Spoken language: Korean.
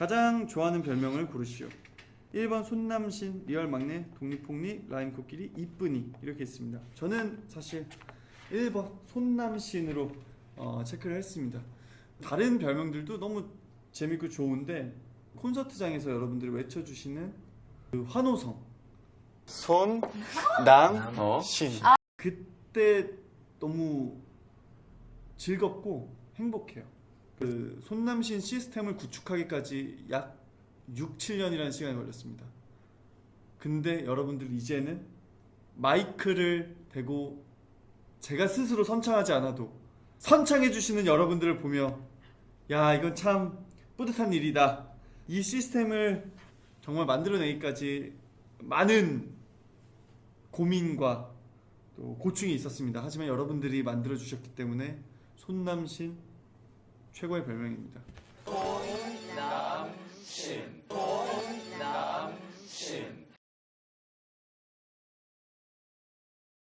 가장 좋아하는 별명을 고르시오. 1번 손남신, 리얼 막내, 독립폭리, 라임 코끼리, 이쁜이 이렇게 있습니다. 저는 사실 1번 손남신으로 어, 체크를 했습니다. 다른 별명들도 너무 재밌고 좋은데 콘서트장에서 여러분들이 외쳐주시는 그 환호성 손, 남, 어? 신. 그때 너무 즐겁고 행복해요. 그 손남신 시스템을 구축하기까지 약 6, 7년이라는 시간이 걸렸습니다. 근데 여러분들 이제는 마이크를 대고 제가 스스로 선창하지 않아도 선창해 주시는 여러분들을 보며 야 이건 참 뿌듯한 일이다. 이 시스템을 정말 만들어내기까지 많은 고민과 또 고충이 있었습니다. 하지만 여러분들이 만들어 주셨기 때문에 손남신 최고의 별명입니다. 나